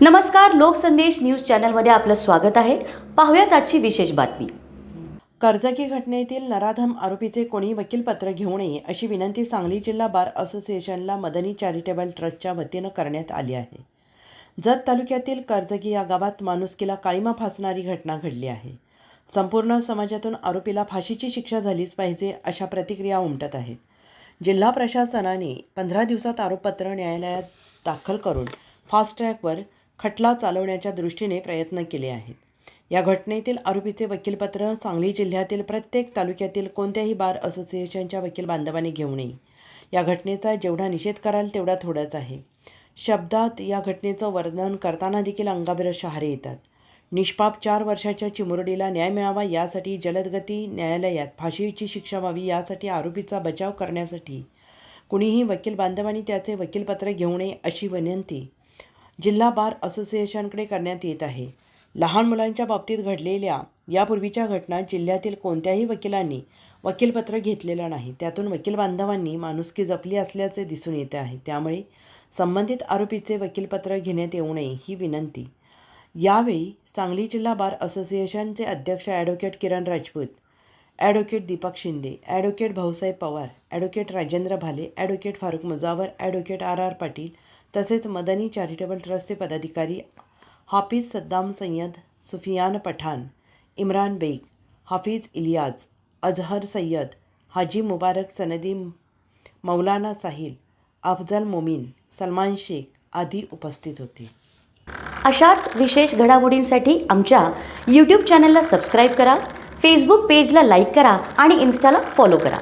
नमस्कार लोकसंदेश न्यूज चॅनलमध्ये आपलं स्वागत आहे. पाहूयात आजची विशेष बातमी. कर्जगी घटनेतील नराधम आरोपीचे कोणी वकीलपत्र घेऊ नये अशी विनंती सांगली जिल्हा बार असोसिएशनला मदनी चॅरिटेबल ट्रस्टच्या वतीनं करण्यात आली आहे. जत तालुक्यातील कर्जगी या गावात माणुसकीला काळीमा फासणारी घटना घडली आहे. संपूर्ण समाजातून आरोपीला फाशीची शिक्षा झालीच पाहिजे अशा प्रतिक्रिया उमटत आहेत. जिल्हा प्रशासनाने पंधरा दिवसात आरोपपत्र न्यायालयात दाखल करून फास्ट ट्रॅकवर खटला चालवण्याच्या दृष्टीने प्रयत्न केले आहेत. या घटनेतील आरोपीचे वकीलपत्र सांगली जिल्ह्यातील प्रत्येक तालुक्यातील कोणत्याही बार असोसिएशनच्या वकील बांधवांनी घेऊ नये. या घटनेचा जेवढा निषेध कराल तेवढा थोडाच आहे. शब्दात या घटनेचं वर्णन करताना देखील अंगाबर शहारे येतात. निष्पाप चार वर्षाच्या चिमुरडीला न्याय मिळावा यासाठी जलदगती न्यायालयात फाशीची शिक्षा व्हावी यासाठी आरोपीचा बचाव करण्यासाठी कुणीही वकील बांधवांनी त्याचे वकीलपत्र घेऊ नये अशी विनंती जिल्हा बार असोसिएशनकडे करण्यात येत आहे. लहान मुलांच्या बाबतीत घडलेल्या यापूर्वीच्या घटना जिल्ह्यातील कोणत्याही वकिलांनी वकीलपत्र घेतलेलं नाही. त्यातून वकील बांधवांनी माणुसकी जपली असल्याचे दिसून येते आहे. त्यामुळे संबंधित आरोपीचे वकीलपत्र घेण्यात येऊ नये ही विनंती. यावेळी सांगली जिल्हा बार असोसिएशनचे अध्यक्ष advocate Kiran Rajput advocate Deepak Shinde advocate Bhausaheb Pawar advocate Rajendra Bhale advocate Farooq Mujawar advocate R R Patil तसेच मदनी चॅरिटेबल ट्रस्टचे पदाधिकारी हाफिज सद्दाम सय्यद सुफियान पठाण इम्रान बेग हाफिज इलियाज अजहर सय्यद हाजी मुबारक सनदी मौलाना साहिल अफजल मोमीन सलमान शेख आदी उपस्थित होते. अशाच विशेष घडामोडींसाठी आमच्या यूट्यूब चॅनलला सबस्क्राईब करा फेसबुक पेजला लाईक करा आणि इन्स्टाला फॉलो करा.